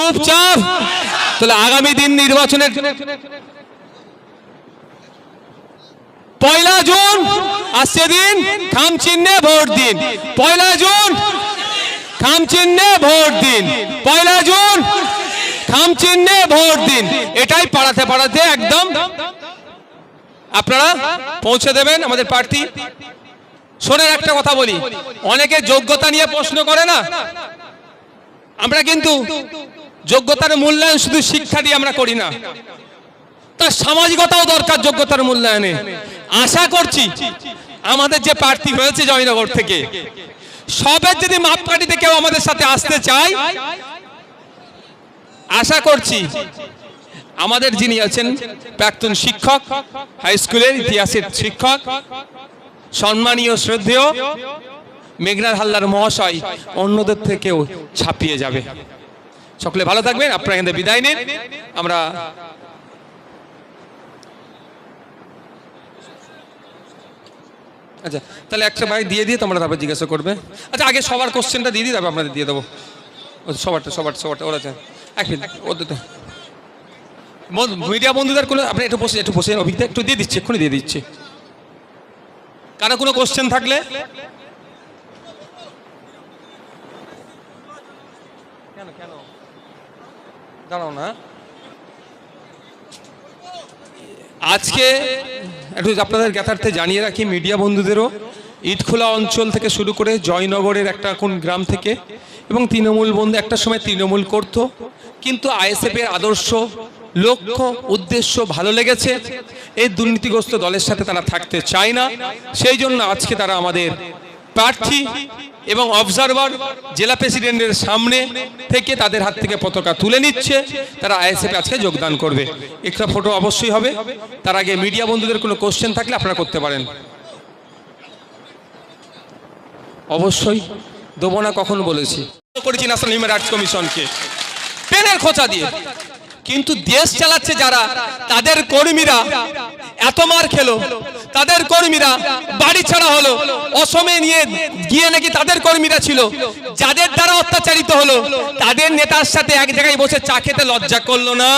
চুপচাপ তাহলে আগামী দিন নির্বাচনের পয়লা জুন আসছে দিন খাম চিহ্নে ভোট দিন। পয়লা জুন খাম চিহ্নে ভোট দিন। পয়লা জুন খাম চিহ্নে ভোট দিন। এটাই পাড়াতে পাড়াতে একদম আপনারা পৌঁছে দেবেন আমাদের প্রার্থী। শোনেন একটা কথা বলি। অনেকে যোগ্যতা নিয়ে প্রশ্ন করে না। আমরা কিন্তু যোগ্যতার মূল্যায়ন শুধু শিক্ষা দিয়ে আমরা করি না। তার সামাজিকতাও দরকার যোগ্যতার মূল্যায়নে। আশা করছি আমাদের যে প্রার্থী হয়েছে জয়নগর থেকে, সবের যদি মাপকাঠিতে কেউ আমাদের সাথে আসতে চায়, আশা করছি আমাদের যিনি আছেন প্রাক্তন শিক্ষক, হাই স্কুলের ইতিহাসের শিক্ষক, সম্মানীয়, শ্রদ্ধেয় মেঘনার হাল্লার মহাশয় অন্যদের থেকেও ছাপিয়ে যাবে। সকলে ভালো থাকবেন, আপনারা এখান বিদায় নিন। আমরা আচ্ছা তাহলে একটা ভাই দিয়ে দিয়ে তোমরা তারপর জিজ্ঞাসা করবে। আচ্ছা আগে সবার কোশ্চেনটা দিয়ে দিই তারপর আপনাদের দিয়ে দেবো। সবারটা সবার সবারটা, ওরা আছে এক মিনিট মিডিয়া বন্ধুদের কোনো আপনি একটু বসে একটু বসে, অভিজ্ঞতা একটু দিয়ে দিচ্ছি, এক্ষুনি দিয়ে দিচ্ছি। কারও কোনো কোশ্চেন থাকলে? কেন কেন? দাঁড়াও না। আজকে একটু আপনাদের জ্ঞাতার্থে জানিয়ে রাখি, মিডিয়া বন্ধুদেরও ইটখোলা অঞ্চল থেকে শুরু করে জয়নগরের একটা কোন গ্রাম থেকে এবং তৃণমূল বন্ধু, একটা সময় তৃণমূল করত, কিন্তু আইএসএফ এর আদর্শ, লক্ষ্য, উদ্দেশ্য ভালো লেগেছে। এই দুর্নীতিগ্রস্ত দলের সাথে তারা থাকতে চায় না। সেই জন্য আজকে তারা আমাদের প্রার্থী এবং অবজারভার, জেলা প্রেসিডেন্টের সামনে থেকে তাদের হাত থেকে পতাকা তুলে নিচ্ছে। তারা আইএসএফ আজকে যোগদান করবে। একটা ফটো অবশ্যই হবে। তার আগে মিডিয়া বন্ধুদের কোনো কোশ্চেন থাকলে আপনারা করতে পারেন। অবশ্যই, দেবো না কখন বলেছি। করেছি ন্যাশনাল হিউম্যান রাইটস কমিশনকে পেনের খোঁচা দিয়ে। কিন্তু দেশ চালাচ্ছে যারা, তাদের কর্মীরা এত মার খেলো। তাদের কর্মীরা, বাড়ি ছাড়া হলো, অসমে নিয়ে গিয়ে নাকি তাদের কর্মীরা ছিল, যাদের দ্বারা অত্যাচারিত হলো, তাদের নেতার সাথে এক জায়গায় বসে চা খেতে লজ্জা করল না?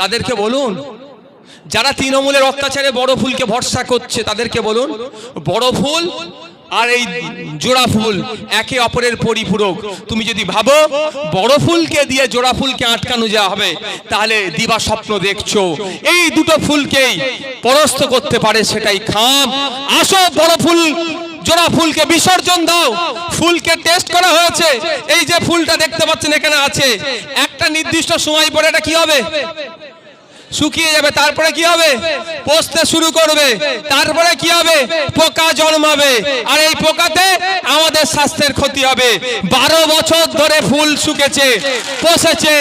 তাদেরকে বলুন, যারা তৃণমূলের অত্যাচারে বড় ফুলকে ভরসা করছে, তাদেরকে বলুন, বড় ফুল আর এই জোড়া ফুল একে অপরের পরিপূরক। তুমি যদি ভাবো, বড় ফুলকে দিয়ে জোড়া ফুলকে আটকানো যাওয়া হবে, তাহলে দিবা স্বপ্ন দেখছ। এই দুটো ফুলকেই পরস্ত করতে পারে সেটাই খাম। আসো, বড় ফুল, জোড়া ফুলকে বিসর্জন দাও। ফুলকে টেস্ট করা হয়েছে। এই যে ফুলটা দেখতে পাচ্ছেন এখানে আছে। একটা নির্দিষ্ট সময় পরে এটা কি হবে? শুকিয়ে যাবে, তারপরে কি হবে? পচতে শুরু করবে, তারপরে কি হবে? পোকা জন্মাবে। আর এই পোকাতে আমাদের স্বাস্থ্যের ক্ষতি হবে। বারো বছর ধরে ফুল শুকেছে, পচেছে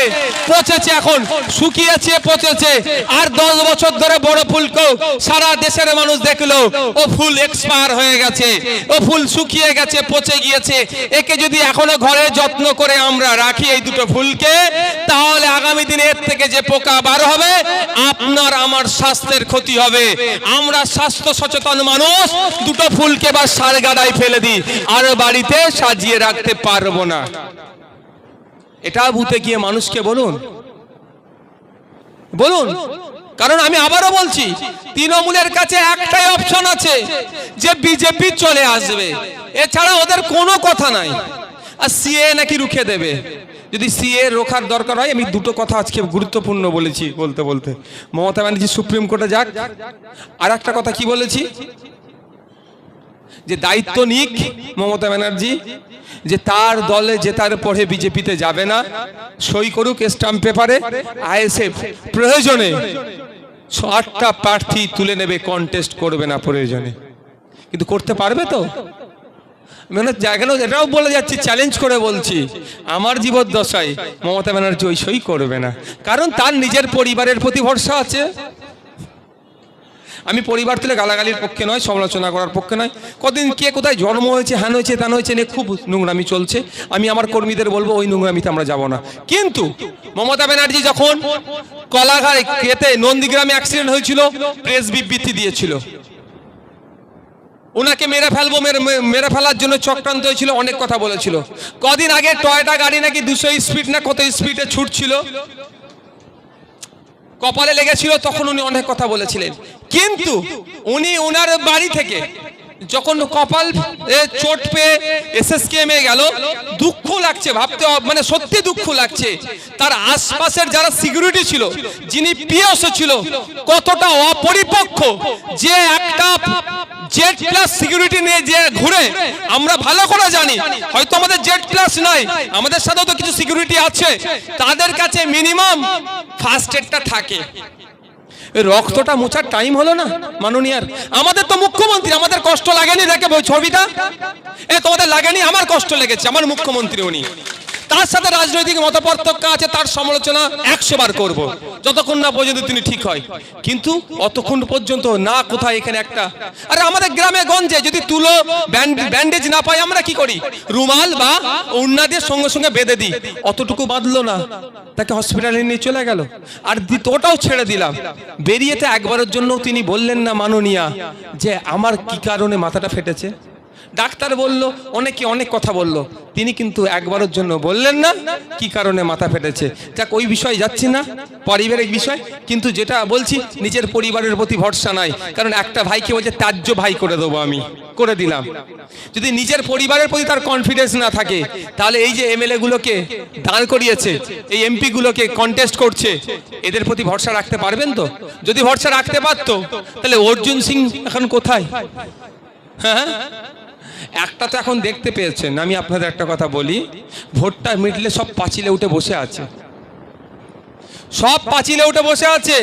পচেছে এখন, শুকিয়েছে, পচেছে। আর দশ বছর ধরে বড় ফুলকেও সারা দেশের মানুষ দেখল, ও ফুল এক্সপায়ার হয়ে গেছে, ও ফুল শুকিয়ে গেছে, পচে গিয়েছে। একে যদি এখনও ঘরে যত্ন করে আমরা রাখি এই দুটো ফুলকে, তাহলে আগামী দিনে এর থেকে যে পোকা বার হবে আপনার আমার স্বাস্থ্যের ক্ষতি হবে। আমরা স্বাস্থ্য সচেতন মানুষ, দুটো ফুলকে বা সার গাড়ায় ফেলে দিই, আর বাড়িতে সাজিয়ে রাখতে পারব না। এটা বুতে গিয়ে মানুষকে বলুন। বলুন। কারণ আমি আবারও বলছি, তৃণমূলের কাছে একটাই অপশন আছে, যে বিজেপি চলে আসবে। এছাড়া ওদের কোনো কথা নাই। আর সিএ নাকি রুখে দেবে। যদি সিএ রোখার দরকার হয়, আমি দুটো কথা আজকে গুরুত্বপূর্ণ বলেছি বলতে বলতে। মমতা ব্যানার্জি সুপ্রিম কোর্টে যাক। আর একটা কথা কি বলেছি? যে দায়িত্ব নিক মমতা ব্যানার্জি, যে তার দলে জেতার পরে বিজেপিতে যাবে না, সই করুক স্টাম্প পেপারে, আইএসএফ প্রয়োজনে আটটা প্রার্থী তুলে নেবে কন্টেস্ট করবে না প্রয়োজনে। কিন্তু করতে পারবে তো? মানে এটাও বলে যাচ্ছি চ্যালেঞ্জ করে বলছি। আমার জীবদ্দশায় মমতা ব্যানার্জি ওই সই করবে না। কারণ তার নিজের পরিবারের প্রতি ভরসা আছে। আমি পরিবার তুলে গালাগালির পক্ষে নয়, সমালোচনা করার পক্ষে নয়। কদিন কে কোথায় জন্ম হয়েছে হ্যান হয়েছে, তান হয়েছে নিয়ে খুব নোংরামি চলছে। আমি আমার কর্মীদের বলব, ওই নোংরামিতে আমরা যাব না। কিন্তু মমতা ব্যানার্জি যখন কলাঘাট কেতে নন্দীগ্রামে অ্যাক্সিডেন্ট হয়েছিল প্রেস বিবৃতি দিয়েছিল। ওনাকে মেরে ফেলব, মেরে ফেলার জন্য চক্রান্ত হয়েছিল, অনেক কথা বলেছিল। কদিন আগে টয়টা গাড়ি নাকি দুশো স্পিড না কত স্পিডে ছুটছিল। কপালে লেগেছিল, তখন উনি অনেক কথা বলেছিলেন। কিন্তু উনি ওনার বাড়ি থেকে যখন কপাল চোট পেয়ে এস এস এসএসকেএমে গেল, দুঃখ লাগছে, ভাবতে মানে সত্যি দুঃখ লাগছে। তার আশপাশের যারা সিকিউরিটি ছিল, যিনি পিএসও ছিল, কতটা অপরিপক্ষ যে একটা জেড প্লাস সিকিউরিটি নিয়ে যে ঘুরে, আমরা ভালো করে জানি, হয়তো আমাদের জেড প্লাস নাই, আমাদের সাথেও তো কিছু সিকিউরিটি আছে, তাদের কাছে মিনিমাম ফার্স্ট এডটা থাকে। রক্তটা মোছার টাইম হলো না, মাননীয়ার। আমাদের তো মুখ্যমন্ত্রী, আমাদের কষ্ট লাগেনি দেখে ছবিটা? এ তোমাদের লাগেনি, আমার কষ্ট লেগেছে, আমার মুখ্যমন্ত্রী উনি। তার সাথে রাজনৈতিক মতপার্থক্য আছে, তার সমালোচনা একশো বার করব। যতক্ষণ না পর্যন্ত তিনি ঠিক হয়। কিন্তু অতক্ষণ পর্যন্ত না, কোথায় এখানে একটা? আরে আমাদের গ্রামে, গঞ্জে যদি তুলো, ব্যান্ড- ব্যান্ডেজ না পাই আমরা কি করি? রুমাল বা উন্না দিয়ে সঙ্গে সঙ্গে বেঁধে দিই। অতটুকু বাঁধলো না। তাকে হসপিটালে নিয়ে চলে গেল। আর ওটাও ছেড়ে দিলাম। বেরিয়েতে একবারের জন্য তিনি বললেন না, মাননীয়া, যে আমার কি কারণে মাথাটা ফেটেছে? ডাক্তার বলল, অনেকে অনেক কথা বলল। তিনি কিন্তু একবারের জন্য বললেন না, কি কারণে মাথা ফেটেছে। যাক, ওই বিষয়ে যাচ্ছি না, পারিবারিক বিষয়, কিন্তু যেটা বলছি, নিজের পরিবারের প্রতি ভরসা নাই। কারণ একটা ভাইকে বলছে, ত্যায্য ভাই করে দেবো আমি, করে দিলাম। যদি নিজের পরিবারের প্রতি তার কনফিডেন্স না থাকে, তাহলে এই যে এমএলএ গুলোকে দাঁড় করিয়েছে, এই এমপি গুলোকে কন্টেস্ট করছে, এদের প্রতি ভরসা রাখতে পারবেন তো? যদি ভরসা রাখতে পারতো, তাহলে অর্জুন সিং এখন কোথায়? হ্যাঁ? একটা তো এখন দেখতে পেয়েছেন, আমি আপনাদের একটা কথা বলি ভোটটা মিটলে সব পাঁচিলে উঠে বসে আছে। সব পাঁচিলে উঠে বসে আছে।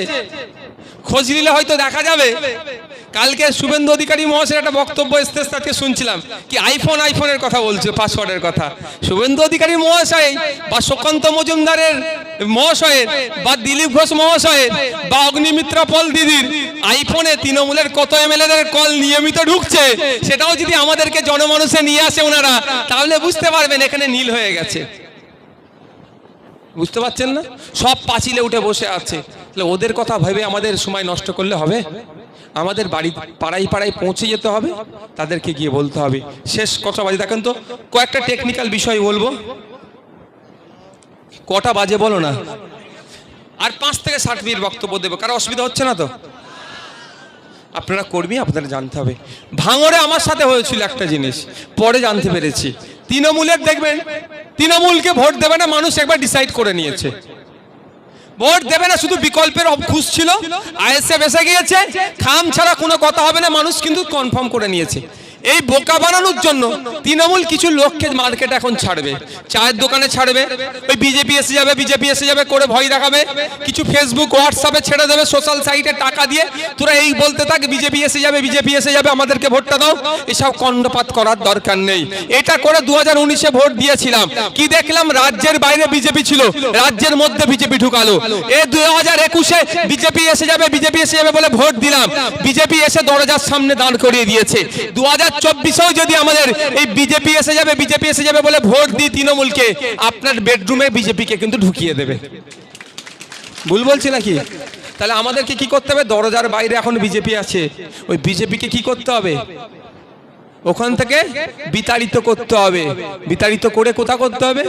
খোঁজ নিলে হয়তো দেখা যাবে। কালকে শুভেন্দু অধিকারী মহাশয়ের একটা বক্তব্য এসতে আজকে শুনছিলাম। কি আইফোন আইফোনের কথা বলছে পাসওয়ার্ডের কথা। শুভেন্দু অধিকারী মহাশয় বা সুকান্ত মজুমদারের মহাশয়ের বা দিলীপ ঘোষ মহাশয়ের বা অগ্নিমিত্রা পল দিদির আইফোনে তৃণমূলের কত এমএলএদের কল নিয়মিত ঢুকছে, সেটাও যদি আমাদেরকে জনমানুষে নিয়ে আসে ওনারা, তাহলে বুঝতে পারবেন এখানে নীল হয়ে গেছে। বুঝতে পারছেন না? সব পাঁচিলে উঠে বসে আছে। তাহলে ওদের কথা ভেবে আমাদের সময় নষ্ট করলে হবে? আমাদের বাড়ি পাড়ায় পাড়ায় পৌঁছে যেতে হবে? তাদেরকে গিয়ে বলতে হবে। শেষ কথা বাজে, দেখেন তো, কয়েকটা টেকনিক্যাল বিষয় বলব। কটা বাজে বলো না? আর পাঁচ থেকে ষাট মিনিট বক্তব্য দেবো, কারও অসুবিধা হচ্ছে না তো? আপনারা কর্মী আপনারা জানতে হবে। ভাঙরে আমার সাথে হয়েছিল একটা জিনিস, পরে জানতে পেরেছি। তৃণমূলের দেখবেন, তৃণমূলকে ভোট দেবে না, মানুষ একবার ডিসাইড করে নিয়েছে। ভোট দেবে না, শুধু বিকল্পের অব- খুশ ছিল, আইএসএফ এসে গিয়েছে, খাম ছাড়া কোনো কথা হবে না, মানুষ কিন্তু কনফার্ম করে নিয়েছে। এই বোকা বানানোর জন্য তৃণমূল কিছু লোককে মার্কেট এখন ছাড়বে। চায়ের দোকানে ছাড়বে, ওই বিজেপি এসে যাবে, বিজেপি এসে যাবে, করে ভয় দেখাবে, কিছু ফেসবুক হোয়াটসঅ্যাপে ছেড়ে দেবে সোশ্যাল সাইটে টাকা দিয়ে, তোরা এই বলতে থাক, বিজেপি এসে যাবে, বিজেপি এসে যাবে, আমাদেরকে ভোটটা দাও, এসব কণ্ডপাত করার দরকার নেই। এটা করে দু হাজার উনিশে ভোট দিয়েছিলাম। কি দেখলাম? রাজ্যের বাইরে বিজেপি ছিল, রাজ্যের মধ্যে বিজেপি ঢুকালো। এ দু হাজার একুশে বিজেপি এসে যাবে, বিজেপি এসে যাবে বলে ভোট দিলাম। বিজেপি এসে দরজার সামনে দাঁড় করিয়ে দিয়েছে। দু হাজার চব্বিশেও যদি আমাদের এই বিজেপি এসে যাবে বিজেপি এসে যাবে বলে ভোট দিই তৃণমূলকে আপনার বেডরুমে বিজেপিকে কিন্তু ঢুকিয়ে দেবে। ভুল বলছি নাকি? তাহলে আমাদেরকে কি করতে হবে? দরজার বাইরে এখন বিজেপি আছে। ওই বিজেপিকে কি করতে হবে? ওখান থেকে বিতাড়িত করতে হবে। বিতাড়িত করে কোথা করতে হবে?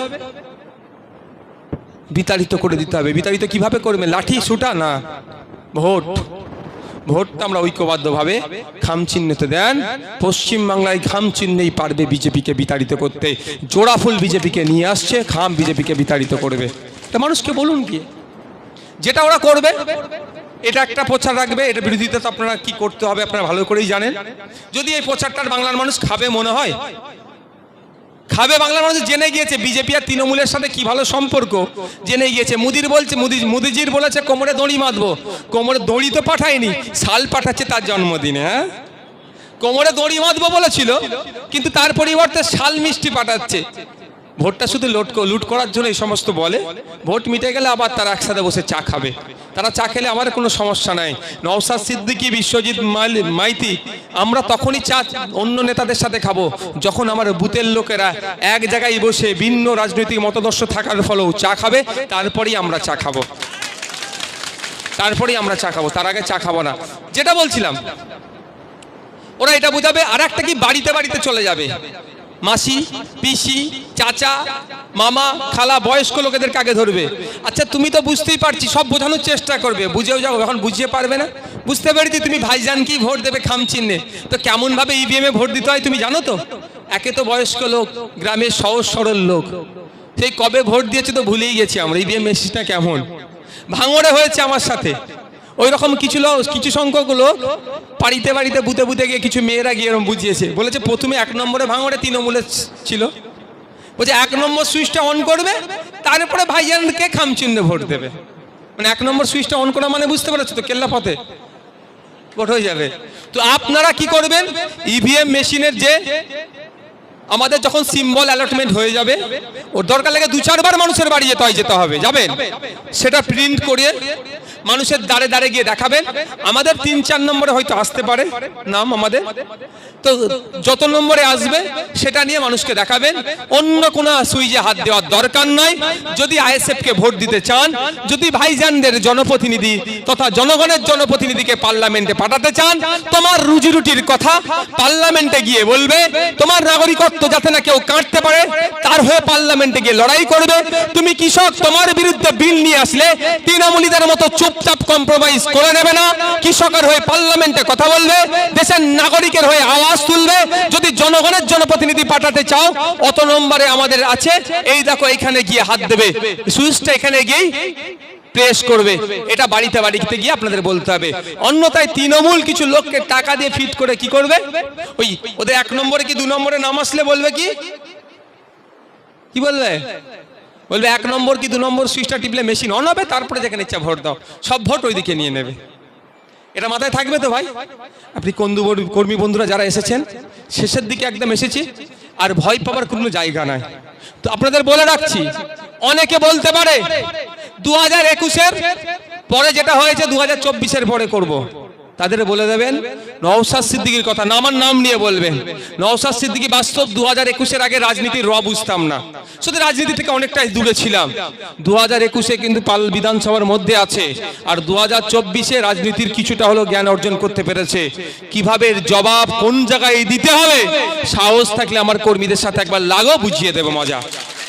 বিতাড়িত করে দিতে হবে। বিতাড়িত কীভাবে করবে? লাঠি, সুটা না? ভোট। ভোটটা আমরা ঐক্যবদ্ধভাবে খাম চিহ্নতে দেন। পশ্চিম বাংলায় খাম চিহ্নেই পারবে বিজেপিকে বিতাড়িত করতে। জোড়া ফুল বিজেপিকে নিয়ে আসছে, খাম বিজেপিকে বিতাড়িত করবে। তা মানুষকে বলুন কি? যেটা ওরা করবে, এটা একটা প্রচার রাখবে, এটা বিরোধিতা তো আপনারা কি করতে হবে আপনারা ভালো করেই জানেন। যদি এই প্রচারটার বাংলার মানুষ খাবে মনে হয় খাবে বাংলার মানুষ জেনে গিয়েছে, বিজেপি আর তৃণমূলের সাথে কি ভালো সম্পর্ক? জেনে গিয়েছে। মুদির বলছে, মুদি, মুদিজির বলেছে, কোমরে দড়ি বাঁধবো কোমরে দড়ি তো পাঠায়নি, শাল পাঠাচ্ছে তার জন্মদিনে হ্যাঁ? কোমরে দড়ি বাঁধবো বলেছিল, কিন্তু তার পরিবর্তে শাল মিষ্টি পাঠাচ্ছে। ভোটটা শুধু লুট লুট করার জন্য এই সমস্ত বলে। ভোট মিটে গেলে আবার তারা একসাথে বসে চা খাবে। তারা চা খেলে আমার কোনো সমস্যা নাই। নওসাদ সিদ্দিকি, বিশ্বজিৎ মাইতি, আমরা তখনই চা অন্য নেতাদের সাথে খাব। যখন আমার বুথের লোকেরা এক জায়গায় বসে ভিন্ন রাজনৈতিক মতাদর্শ থাকার ফলেও চা খাবে, তারপরেই আমরা চা খাব। তারপরেই আমরা চা খাব। তার আগে চা খাব না। যেটা বলছিলাম, ওরা এটা বুঝাবে আর একটা কি বাড়িতে বাড়িতে চলে যাবে? মাসি, পিসি, চাচা, মামা, খালা, বয়স্ক লোকেদেরকে আগে ধরবে। আচ্ছা তুমি তো বুঝতেই পারছি, সব বোঝানোর চেষ্টা করবে। বুঝেও যাও, এখন বুঝিয়ে পারবে না? বুঝতে পেরেছি তুমি ভাইজানকেই ভোট দেবে খাম চিহ্নে। তো কেমনভাবে ইভিএমে ভোট দিতে হয় তুমি জানো তো? একে তো বয়স্ক লোক গ্রামের সহজ সরল লোক। সেই কবে ভোট দিয়েছে তো ভুলেই গেছি আমরা। ইভিএম মেশিনটা কেমন? ভাঙড়ে হয়েছে আমার সাথে। ওই রকম কিছু কিছু সংখ্যক লোক বাড়িতে বাড়িতে বুতে বুতে গিয়ে কিছু মেয়েরা গিয়ে এরকম বুঝিয়েছে। বলেছে, প্রথমে এক নম্বরে ভাঙড়ে তৃণমূলে ছিল। বলছে, এক নম্বর সুইচটা অন করবে, তারপরে ভাইজানকে খামচিহ্নে ভোট দেবে। মানে এক নম্বর সুইচটা অন করা মানে বুঝতে পারছ তো, কেল্লা পথে? ভোট হয়ে যাবে। তো আপনারা কি করবেন? ইভিএম মেশিনের যে আমাদের যখন সিম্বল অ্যালটমেন্ট হয়ে যাবে, ওর দরকার লাগে দু চারবার মানুষের বাড়ি যেতে হয়, যেতে হবে, যাবেন? সেটা প্রিন্ট করে মানুষের দাঁড়ে দাঁড়ে গিয়ে দেখাবেন। আমাদের তিন চার নম্বরে হয়তো আসতে পারে, নাম আমাদের। তো যত নম্বরে আসবে, সেটা নিয়ে মানুষকে দেখাবেন। অন্য কোনো সুইজে হাত দেওয়ার দরকার নাই। যদি আইএসএফকে ভোট দিতে চান, যদি ভাইজানদের জনপ্রতিনিধি তথা জনগণের জনপ্রতিনিধিকে পার্লামেন্টে পাঠাতে চান, তোমার রুজি রুটির কথা পার্লামেন্টে গিয়ে বলবে, তোমার নাগরিকত্ব যাতে না কেউ কাটতে পারে, তার হয়ে পার্লামেন্টে গিয়ে লড়াই করবে। তুমি কৃষক, তোমার বিরুদ্ধে বিল নিয়ে আসলে তৃণমূলীদের মতো চুপচাপ কম্প্রোমাইজ করে নেবে না। কৃষকের হয়ে পার্লামেন্টে কথা বলবে, দেশের নাগরিকের হয়ে আওয়াজ তুলবে। যদি জনগণের জনপ্রতিনিধি পাঠাতে চাও, অত নম্বরে আমাদের আছে। এই দেখো, এখানে গিয়ে হাত দেবে। সুইচটা এখানে গিয়েই প্রেস করবে। এটা বাড়িতে বাড়িতে গিয়ে আপনাদের বলতে হবে। অন্যথায় তৃণমূল কিছু লোককে টাকা দিয়ে ফিট করে কি করবে? ওই, ওদের এক নম্বরে কি দু নম্বরে নাম আসলে বলবে কি? কি বলবে? বলবে এক নম্বর কি দু নম্বর সুইচটা টিপলে মেশিন অন হবে, তারপরে যেখানে ইচ্ছা ভোট দাও। সব ভোট ওইদিকে নিয়ে নেবে। এটা মাথায় থাকবে তো ভাই? আপনি কন্দু কর্মী বন্ধুরা যারা এসেছেন, শেষের দিকে একদম এসেছি। আর ভয় পাবার কোনো জায়গা নাই তো আপনাদের বলে রাখছি, অনেকে বলতে পারে দু হাজার একুশের পরে যেটা হয়েছে দু হাজার চব্বিশের পরে করব। তাদের বলে দেবেন নওসাদ সিদ্দিকির কথা, না আমার নাম নিয়ে বলবেন। নওসাদ সিদ্দিকি বাস্তব দু হাজার একুশের আগে রাজনীতির র বুঝতাম না। শুধু রাজনীতি থেকে অনেকটাই দূরে ছিলাম। দু হাজার একুশে কিন্তু পাল বিধানসভার মধ্যে আছে, আর দু হাজার চব্বিশে রাজনীতির কিছুটা হলো জ্ঞান অর্জন করতে পেরেছে। কীভাবে জবাব, কোন জায়গায় দিতে হবে, সাহস থাকলে আমার কর্মীদের সাথে একবার লাগো বুঝিয়ে দেবে মজা।